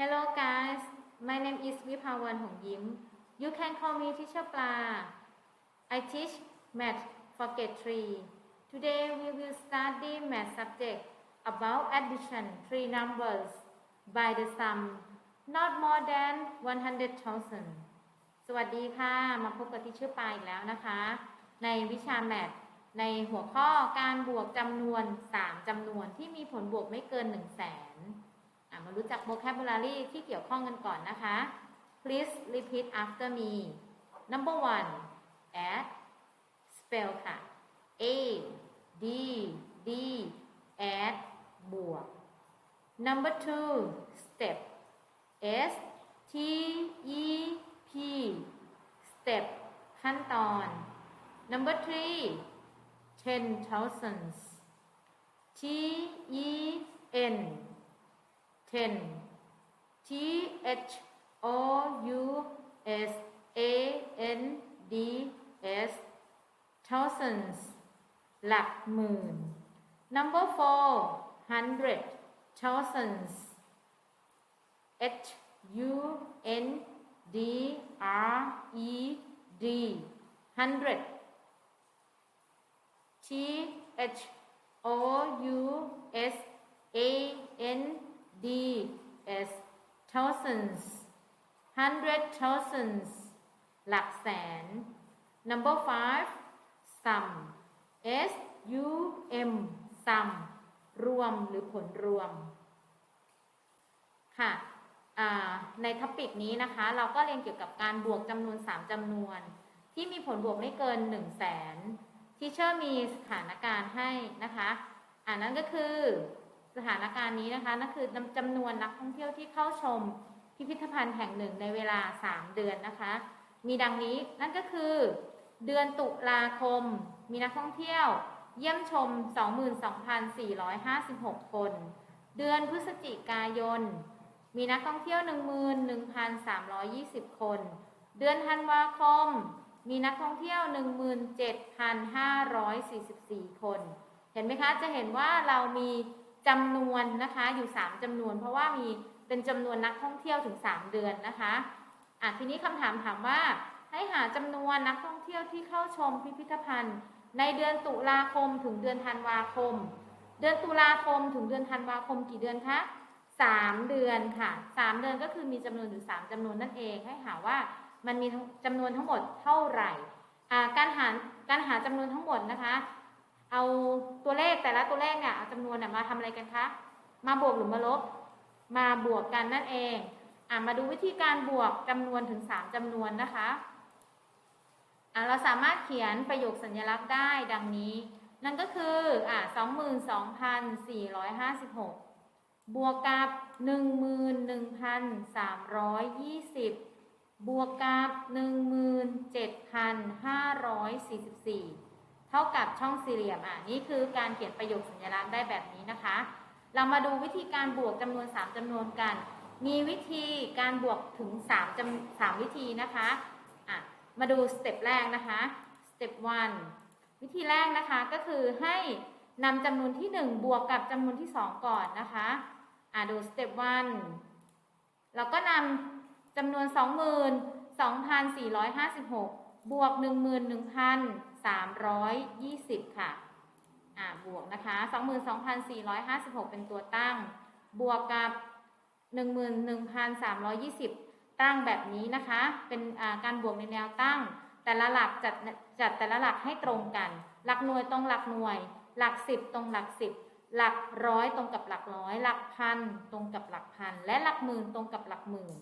Hello guys, my name is Vipawan Hong Yim. You can call me Teacher Pla. I teach math for grade 3. Today we will study math subject about addition three numbers by the sum not more than 100,000 สวัสดีค่ะ มาพบกับที่ชื่อปลาอีกแล้วนะคะ ในวิชาแมทในหัวข้อการบวกจำนวน 3จำนวนที่มีผลบวกไม่เกิน 1 0 0 0 0แสน มารู้จัก vocabulary ที่เกี่ยวข้องกันก่อนนะคะ please repeat after me number one add spell ค่ะ a d d add บวก number two step s t e p step ขั้นตอน number three ten thousands t e n ten t h o u s a n d s thousands หลักหมื่น number four hundred thousands H U N D R E D hundred T H O U S A N D S thousands hundred thousands หลักแสน number five sum S U M sum รวมหรือผลรวม ค่ะในท็อปิกนี้นะคะ เราก็เรียนเกี่ยวกับการบวกจำนวน 3จำนวน ที่มีผลบวกไม่เกิน 1 0 0 0 0แสนที่เชอร์มีสถานการณ์ให้นะคะ อ่านั่นก็คือ สถานการณ์นี้นะคะนั่นคือจำนวนนักท่องเที่ยวที่เข้าชมพิพิธภัณฑ์แห่งหนึ่งในเวลา 3 เดือนนะคะ มีดังนี้นั่นก็คือ เดือนตุลาคม มีนักท่องเที่ยว เยี่ยมชม 22,456 คน เดือนพฤศจิกายน มีนักท่องเที่ยว 11,320 คน เดือนธันวาคม มีนักท่องเที่ยว 17,544 คน เห็นไหมคะจะเห็นว่าเรามี จำนวนนะคะอยู่ 3จำนวน เพราะว่ามีเป็นจำนวนนักท่องเที่ยวถึง 3 เดือนนะคะอะทีนี้คำถามถามว่าให้หาจำนวนนักท่องเที่ยวที่เข้าชมพิพิธภัณฑ์ ในเดือนตุลาคมถึงเดือนธันวาคม เดือนตุลาคมถึงเดือนธันวาคมกี่เดือนคะสามเดือนค่ะสามเดือนก็คือมีจำนวนอยู่สามจำนวนนั่นเอง ให้หาว่ามันมีทั้งจำนวนทั้งหมดเท่าไหร่การหาการหาจำนวนทั้งหมดนะคะ เอาตัวเลขแต่ละตัวเลขเนี่ยเอาจำนวนเนี่ยมาทำอะไรกันคะ มาบวกหรือมาลบ มาบวกกันนั่นเอง อะมาดูวิธีการบวกจำนวนถึงสามจำนวนนะคะอะเราสามารถเขียนประโยคสัญลักษณ์ได้ดังนี้ นั่นก็คืออะสองหมื่นสองพันสี่ร้อยห้าสิบหกบวกกับหนึ่งหมื่นหนึ่งพันสามร้อยยี่สิบบวกกับหนึ่งหมื่นเจ็ดพันห้าร้อยสี่สิบสี่ ท่ากับช่องสี่เหลี่ยมอะนี่คือการเขียนประโยคสัญลักษณ์ได้แบบนี้นะคะ เรามาดูวิธีการบวกจำนวน 3จำนวนกัน มีวิธีการบวกถึง3จำ3วิธีนะคะอะมาดูสเต็ปแรกนะคะสเต็ป1วิธีแรกนะคะก็คือให้นำจำนวนที่ 1 บวกกับจำนวนที่ 2 ก่อนนะคะอะดูสเต็ป1เราก็นำจำนวน 22,456 บวก 320 ค่ะ อ่า บวกนะคะ 22,456 เป็นตัวตั้ง บวกกับ 11,320 ตั้งแบบนี้นะคะ เป็นการบวกในแนวตั้ง แต่ละหลักจัดจัดแต่ละหลักให้ตรงกัน หลักหน่วยตรงหลักหน่วย หลักสิบตรงหลักสิบหลักร้อยตรงกับหลักร้อย หลักพันตรงกับหลักพัน และหลักหมื่นตรงกับหลักหมื่น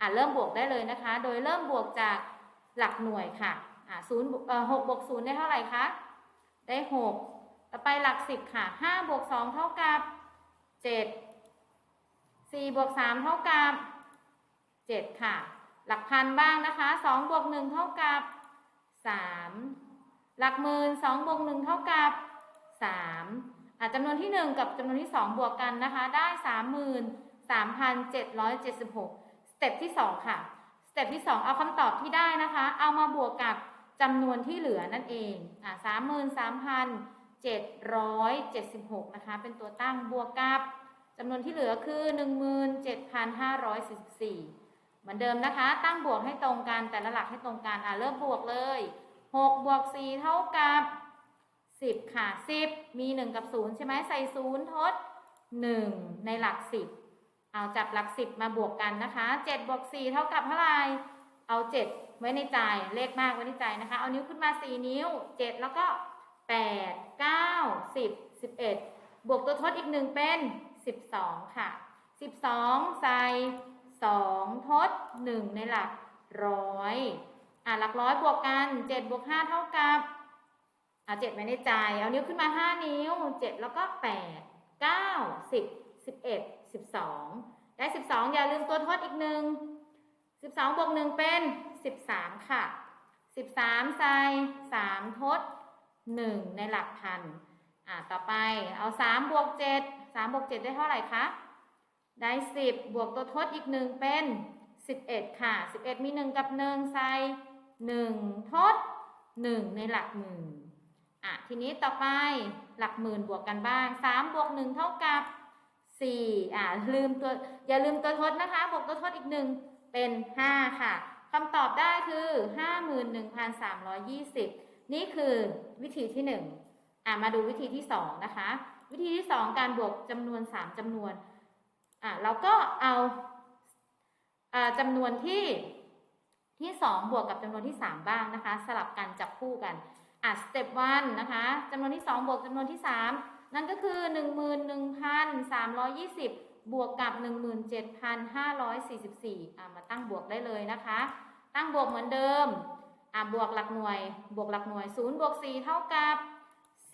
อ่าเริ่มบวกได้เลยนะคะ โดยเริ่มบวกจากหลักหน่วยค่ะ อ่าศูนย์เอ่อหกบวกศูนย์ได้เท่าไหร่คะ ได้หกต่อไปหลักสิบค่ะห้าบวกสองเท่ากับเจ็ดสี่บวกสามเท่ากับเจ็ดค่ะ หลักพันบ้างนะคะสองบวกหนึ่งเท่ากับสามหลักหมื่นสองบวกหนึ่งเท่ากับสามจำนวนที่หนึ่งกับจำนวนที่สองบวกกันนะคะ ได้สามหมื่นสามพันเจ็ดร้อยเจ็ดสิบหกสเต็ปที่สองค่ะ สเต็ปที่สองเอาคำตอบที่ได้นะคะ เอามาบวกกับ จำนวนที่เหลือนั่นเองอะสามหมื่นสามพัน776นะคะ เป็นตัวตั้งบวกกับจำนวนที่เหลือคือ17,544เจ็ดพันห้าร้อยสิบสี่เหมือนเดิมนะคะ ตั้งบวกให้ตรงกันแต่ละหลักให้ตรงกันอะเริ่มบวกเลย6บวก4เท่ากับ10ค่ะ10มี1กับ0ใช่ไหมใส่0ทด1ในหลัก10เอาจับหลัก10มาบวกกันนะคะ7บวก4เท่ากับเท่าไหร่เอา7 ไว้ในใจเลขมากไว้ในใจนะคะ เอานิ้วขึ้นมา 4 นิ้ว 7 แล้วก็ 8 9 10 11 บวกตัวทดอีกหนึ่งเป็น 12 ค่ะ 12 ใส่ 2 ทด 1 ในหลักร้อยอะหลักร้อยบวกกัน 7 บวก 5 เท่ากับอะ7ไว้ในใจ เอานิ้วขึ้นมา 5 นิ้ว 7 แล้วก็ 8 9 10 11 12 ได้ 12 อย่าลืมตัวทดอีกหนึ่ง12 บวก 1 เป็น 13 ค่ะ 13ใส่3ทด 1 ในหลักพันอ่าต่อไปเอา 3 บวก 7 3 บวก 7 ได้เท่าไหร่คะ ได้ 10 บวกตัวทดอีก 1 เป็น 11 ค่ะ 11 มี 1 กับ 1 ใส่1ทด 1 ในหลักหมื่นอะทีนี้ต่อไปหลักหมื่นบวกกันบ้าง 3 บวก 1 เท่ากับ4อ่าลืมตัวอย่าลืมตัวทดนะคะ บวกตัวทดอีก 1 เป็น 5 ค่ะ คำตอบได้คือ 51,320 นี่คือวิธีที่ 1 อะมาดูวิธีที่ 2 นะคะ วิธีที่ 2 การบวกจำนวน 3จำนวน อะเราก็เอาอาจำนวนที่ที่ 2 บวกกับจำนวนที่ 3 บ้างนะคะ สลับกันจับคู่กัน อะสเต็ปวันนะคะจำนวนที่ 2 บวกจำนวนที่ 3 นั่นก็คือ 11,320 บวกกับ 17,544อะมาตั้งบวกได้เลยนะคะ ตั้งบวกเหมือนเดิมอะบวกหลักหน่วย บวกหลักหน่วย0บวก4เท่ากับ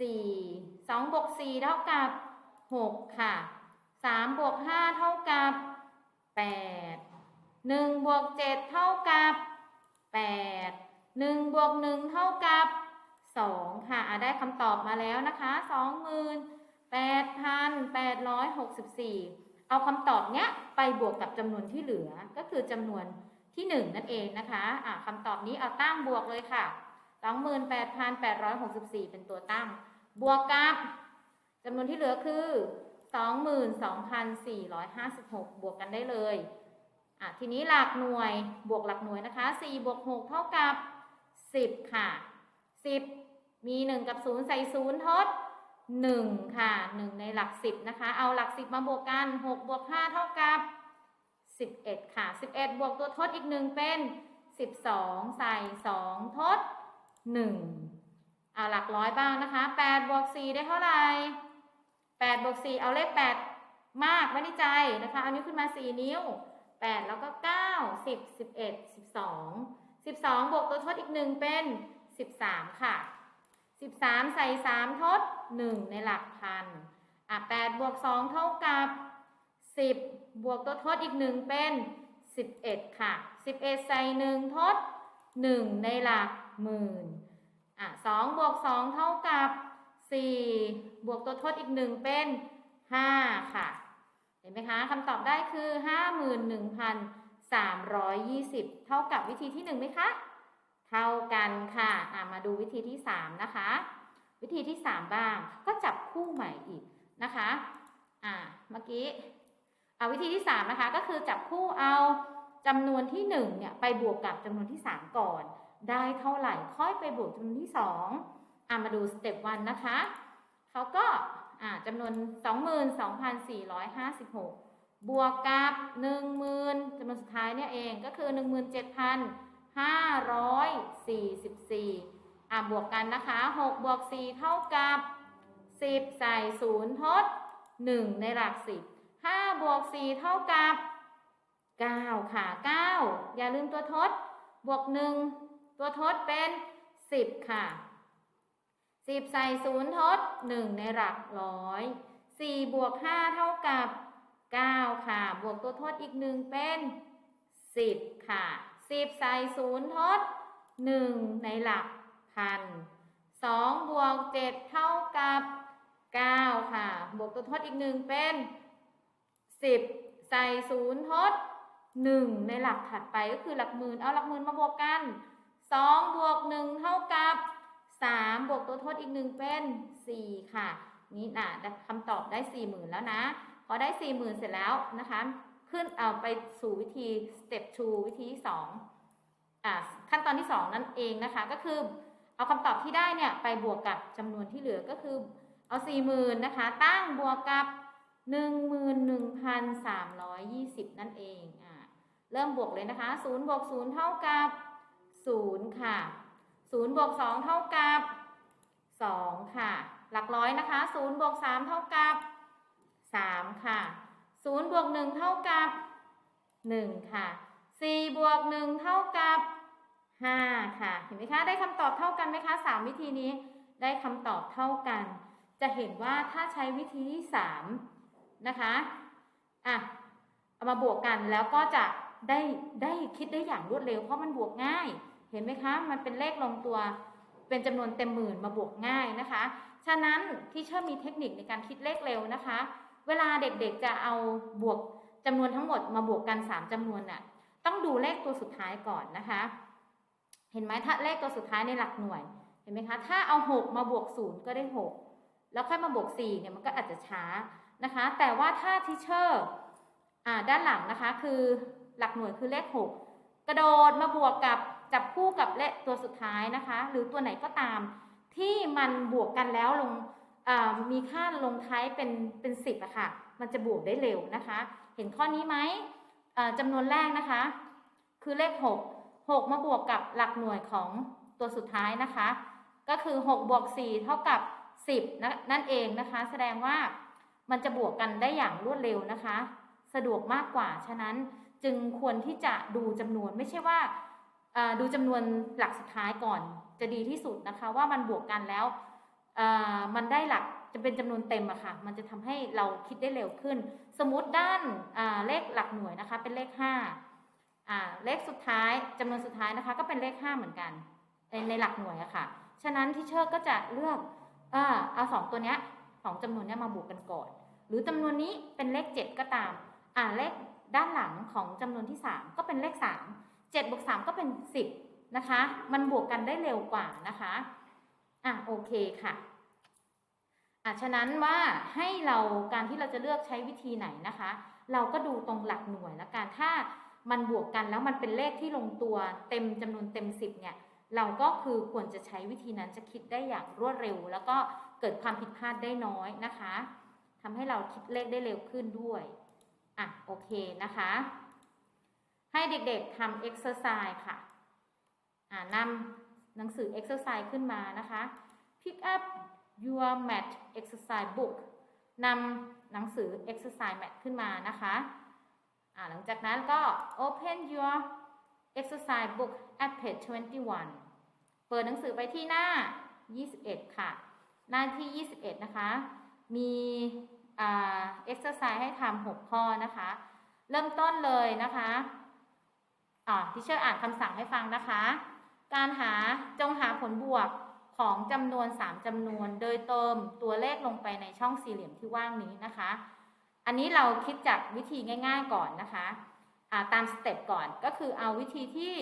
4 2บวก4เท่ากับ 6 ค่ะ 3 บวก 5 เท่ากับ 8 1 บวก 7 เท่ากับ 8 1 บวก 1 เท่ากับ 2 ค่ะอะได้คำตอบมาแล้วนะคะ 28,864 เอาคำตอบเนี้ยไปบวกกับจำนวนที่เหลือก็คือจำนวนที่ 1 นั่นเองนะคะะคำตอบนี้เอาตั้งบวกเลยค่ะ 28,864 เป็นตัวตั้ง บวกกับจำนวนที่เหลือคือ 22,456 บวกกันได้เลยอะทีนี้หลักหน่วยบวกหลักหน่วยนะคะ 4 บวก 6 เท่ากับ 10 ค่ะ 10 มี 1 กับ 0 ใส่ 0 ทด 1 ค่ะ 1 ในหลัก 10 นะคะ เอาหลัก 10 มาบวกกัน 6 บวก 5 เท่ากับ 11 ค่ะ 11 บวกตัวทดอีก 1 เป็น 12 ใส่ 2 ทด 1 เอาหลักร้อยบ้างนะคะ 8 บวก 4 ได้เท่าไหร่ 8 บวก 4 เอาเลข 8 มากไว้ในใจนะคะ เอานิ้วขึ้นมา 4 นิ้ว 8 แล้วก็ 9 10 11 12 12 บวกตัวทดอีก 1 เป็น 13 ค่ะ 13 ใส่ 3 ทด 1 ในหลักพัน อะ8บวก 2 เท่ากับ 10 บวกตัวทดอีก 1 เป็น 11 ค่ะ 11 ใส่ 1 ทด 1 ในหลักหมื่น อะ2บวก 2 เท่ากับ 4 บวกตัวทดอีก 1 เป็น 5 ค่ะ เห็นไหมคะคำตอบได้คือ 51,320 เท่ากับวิธีที่ 1 ไหมคะ เท่ากันค่ะะมาดูวิธีที่ 3 นะคะ วิธีที่ 3 บ้าง ก็จับคู่ใหม่อีกนะคะอ่าเมื่อกี้เอาวิธีที่ 3 นะคะ ก็คือจับคู่เอาจำนวนที่1เนี่ยไปบวกกับจำนวนที่ 3 ก่อน ได้เท่าไหร่ค่อยไปบวกจำนวนที่ 2อ่ามาดูสเต็ปวันนะคะเขาก็อ่าจำนวน 22,456 บวกกับ 10,000จำนวนสุดท้ายเนี่ยเองก็คือ 544อ่าบวกกันนะคะ6บวก4เท่ากับ 10 ใส่0ทด 1 ในหลัก 10 5บวก4เท่ากับ 9 ค่ะ 9 อย่าลืมตัวทด บวก 1 ตัวทดเป็น 10 ค่ะ 10 ใส่0ทด 1 ในหลักร้อย4บวก5เท่ากับ 9 ค่ะ บวกตัวทดอีก 1 เป็น 10 ค่ะ 10ใส่0ทด1ในหลักพัน2บวก7เท่ากับ9ค่ะ บวกตัวทดอีก1เป็น10ใส่0ทด1ในหลักถัดไปก็คือหลักหมื่นเอาหลักหมื่นมาบวกกัน2บวก1เท่ากับ3บวกตัวทดอีก1เป็น4ค่ะ นี่นะคำตอบได้40,000แล้วนะ พอได้40,000เสร็จแล้วนะคะ ขึ้นเอาไปสู่วิธี step 2วิธีที่2อ่าขั้นตอนที่2นั่นเองนะคะ ก็คือเอาคำตอบที่ได้เนี่ยไปบวกกับจำนวนที่เหลือก็คือเอา40,000นะคะ ตั้งบวกกับ11,320นั่นเองอ่าเริ่มบวกเลยนะคะ0บวก0เท่ากับ0ค่ะ0บวก2เท่ากับ2ค่ะ หลักร้อยนะคะ0บวก3เท่ากับ3ค่ะ 0บวก1เท่ากับ 1 ค่ะ 4 บวก 1 เท่ากับ 5 ค่ะ เห็นไหมคะ ได้คำตอบเท่ากันไหมคะ 3 วิธีนี้ได้คำตอบเท่ากัน จะเห็นว่าถ้าใช้วิธีที่ 3 นะคะ อะ เอามาบวกกันแล้วก็จะได้ได้คิดได้อย่างรวดเร็วเพราะมันบวกง่าย เห็นไหมคะ มันเป็นเลขลงตัว เป็นจำนวนเต็มหมื่นมาบวกง่ายนะคะ ฉะนั้นที่เชื่อมีเทคนิคในการคิดเลขเร็วนะคะ เวลาเด็กๆจะเอาบวกจำนวนทั้งหมดมาบวกกัน 3จำนวนน่ะต้องดูเลขตัวสุดท้ายก่อนนะคะ เห็นไหมถ้าเลขตัวสุดท้ายในหลักหน่วยเห็นไหมคะถ้าเอา 6 มาบวก 0 ก็ได้ 6 แล้วค่อยมาบวก4เนี่ยมันก็อาจจะช้านะคะ แต่ว่าถ้าทิเชอร์อ่าด้านหลังนะคะคือหลักหน่วยคือเลข 6 กระโดดมาบวกกับจับคู่กับเลขตัวสุดท้ายนะคะ หรือตัวไหนก็ตามที่มันบวกกันแล้วลง มีค่าลงท้ายเป็นเป็นสิบอะค่ะ มันจะบวกได้เร็วนะคะ เห็นข้อนี้ไหมจำนวนแรกนะคะ คือเลข 6 6 มาบวกกับหลักหน่วยของตัวสุดท้ายนะคะ ก็คือ6บวก4เท่ากับ 10นะนั่นเองนะคะ แสดงว่ามันจะบวกกันได้อย่างรวดเร็วนะคะ สะดวกมากกว่า ฉะนั้นจึงควรที่จะดูจำนวนไม่ใช่ว่าดูจำนวนหลักสุดท้ายก่อนจะดีที่สุดนะคะ ว่ามันบวกกันแล้ว มันได้หลักจะเป็นจำนวนเต็มอะค่ะ มันจะทำให้เราคิดได้เร็วขึ้น สมมติด้านเลขหลักหน่วยนะคะ เป็นเลข5อ่าเลขสุดท้ายจำนวนสุดท้ายนะคะ ก็เป็นเลข5เหมือนกัน ในในหลักหน่วยอะค่ะ ฉะนั้นที่เชอร์ก็จะเลือกเอาสองตัวเนี้ยสองจำนวนเนี้ยมาบวกกันก่อน หรือจำนวนนี้เป็นเลข7ก็ตาม อ่าเลขด้านหลังของจำนวนที่3ก็เป็นเลข3 7บวก3ก็เป็น10นะคะ มันบวกกันได้เร็วกว่านะคะ อะโอเคค่ะอะฉะนั้นว่าให้เราการที่เราจะเลือกใช้วิธีไหนนะคะ เราก็ดูตรงหลักหน่วยละกันถ้ามันบวกกันแล้วมันเป็นเลขที่ลงตัวเต็มจำนวนเต็ม 10เนี่ยเราก็คือควรจะใช้วิธีนั้นจะคิดได้อย่างรวดเร็ว แล้วก็เกิดความผิดพลาดได้น้อยนะคะทำให้เราคิดเลขได้เร็วขึ้นด้วยอะโอเคนะคะ ให้เด็กๆทำ exercise ค่ะอ่านำ หนังสือ exercise ขึ้นมานะคะ pick up your math exercise book นำหนังสือ exercise math ขึ้นมานะคะหลังจากนั้นก็ open your exercise book at page 21 เปิดหนังสือไปที่หน้า 21 ค่ะ หน้าที่ 21 นะคะ มีอ่า exercise ให้ทำ6ข้อนะคะ เริ่มต้นเลยนะคะอ่าที่เชอร์อ่านคำสั่งให้ฟังนะคะ การหาจงหาผลบวกของจำนวน 3จำนวน โดยเติมตัวเลขลงไปในช่องสี่เหลี่ยมที่ว่างนี้นะคะ อันนี้เราคิดจากวิธีง่าย ๆก่อนนะคะะตามสเต็ปก่อนก็คือเอาวิธีที่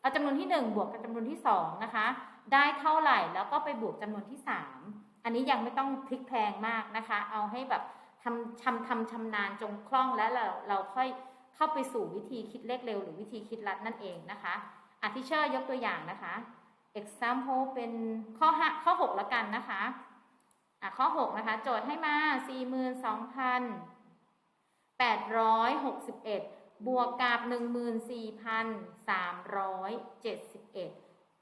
เอาจำนวนที่ 1 บวกกับจำนวนที่2นะคะ ได้เท่าไหร่แล้วก็ไปบวกจำนวนที่ 3 อันนี้ยังไม่ต้องพลิกแพลงมากนะคะ เอาให้แบบทำชำทำชำนาญจงคล่องแล้วเราเราค่อยเข้าไปสู่วิธีคิดเลขเร็ว หรือวิธีคิดลัดนั่นเองนะคะ อาทิเชอร์ยกตัวอย่างนะคะ example เป็นข้อ5ข้อ6แล้วกันนะคะอะข้อ6นะคะ โจทย์ให้มา42,861บวกกับ14,371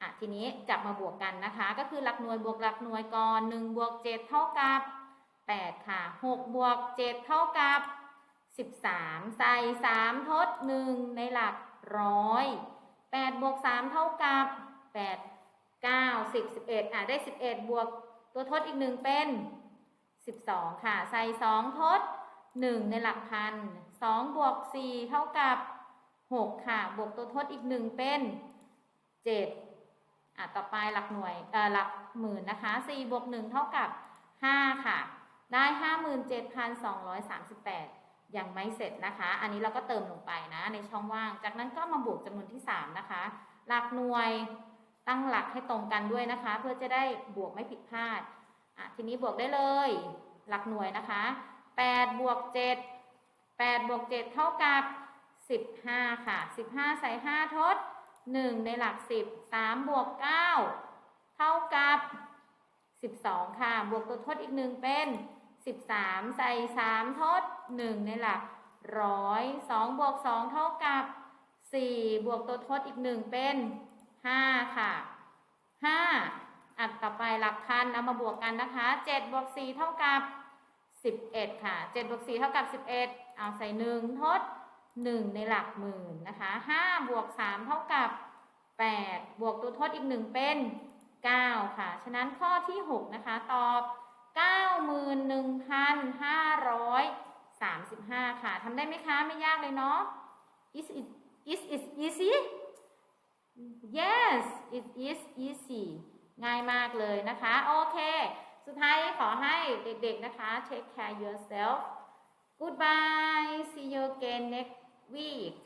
อะทีนี้จับมาบวกกันนะคะ ก็คือหลักหน่วยบวกหลักหน่วยก่อน1บวก7เท่ากับ8ค่ะ6บวก7เท่ากับ13ใส่3ทด1ในหลักร้อย 8บวก3เท่ากับ 8 9 10 11อะได้ 11 บวกตัวทดอีก 1 เป็น 12 ค่ะ ใส่ 2 ทด 1 ในหลักพัน 2 บวก 4 เท่ากับ 6 ค่ะ บวกตัวทดอีก 1 เป็น 7 อะ ต่อไปหลักหน่วยเอ่อหลักหมื่นนะคะ4บวก 1 เท่ากับ 5 ค่ะ ได้ 57,238 ยังไม่เสร็จนะคะ อันนี้เราก็เติมลงไปนะ ในช่องว่าง จากนั้นก็มาบวกจำนวนที่ 3 นะคะ หลักหน่วยตั้งหลักให้ตรงกันด้วยนะคะ เพื่อจะได้บวกไม่ผิดพลาดอะทีนี้บวกได้เลย หลักหน่วยนะคะ8บวก7 8บวก7เท่ากับ 15 ค่ะ 15 ใส่ 5 ทด 1 ในหลัก 10 3บวก9เท่ากับ 12 ค่ะ บวกตัวทดอีก 1 เป็น 13 ใส่ 3 ทด 1 ในหลักร้อย2บวก 2 เท่ากับ 4 บวกตัวทดอีก 1 เป็น 5 ค่ะ 5 อัดต่อไปหลักพันเอามาบวกกันนะคะ 7 บวก 4 เท่ากับ 11 ค่ะ 7 บวก 4 เท่ากับ 11 เอาใส่ 1 ทด 1 ในหลักหมื่นนะคะ5บวก 3 เท่ากับ 8 บวกตัวทดอีก 1 เป็น 9 ค่ะ ฉะนั้นข้อที่ 6 นะคะ ตอบ 91,535 ค่ะทำได้ไหมคะ ไม่ยากเลยเนาะ is it is it easy yes it is easy ง่ายมากเลยนะคะ โอเค สุดท้ายขอให้เด็กๆนะคะ take care yourself goodbye see you again next week